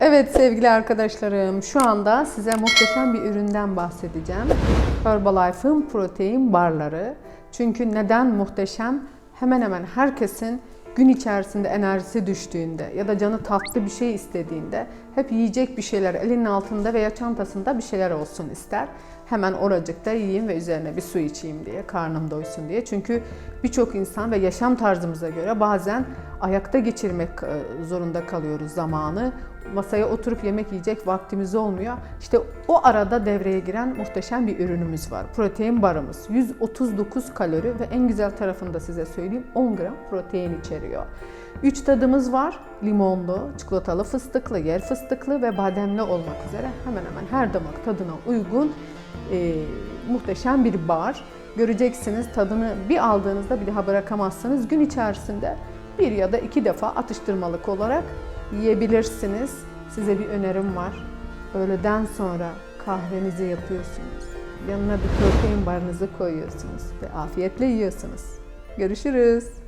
Evet sevgili arkadaşlarım, şu anda size muhteşem bir üründen bahsedeceğim. Herbalife'ın protein barları. Çünkü neden muhteşem? Hemen hemen herkesin gün içerisinde enerjisi düştüğünde ya da canı tatlı bir şey istediğinde hep yiyecek bir şeyler elinin altında veya çantasında bir şeyler olsun ister. Hemen oracıkta yiyeyim ve üzerine bir su içeyim diye, karnım doysun diye. Çünkü birçok insan ve yaşam tarzımıza göre bazen ayakta geçirmek e, zorunda kalıyoruz zamanı. Masaya oturup yemek yiyecek vaktimiz olmuyor. İşte o arada devreye giren muhteşem bir ürünümüz var. Protein barımız. 139 kalori ve en güzel tarafını da size söyleyeyim 10 gram protein içeriyor. 3 tadımız var. Limonlu, çikolatalı fıstıklı, yer fıstıklı ve bademli olmak üzere hemen hemen her damak tadına uygun e, muhteşem bir bar. Göreceksiniz tadını bir aldığınızda bir daha bırakamazsınız. Gün içerisinde bir ya da iki defa atıştırmalık olarak yiyebilirsiniz. Size bir önerim var. Öğleden sonra kahvenizi yapıyorsunuz. Yanına bir protein barınızı koyuyorsunuz ve afiyetle yiyorsunuz. Görüşürüz.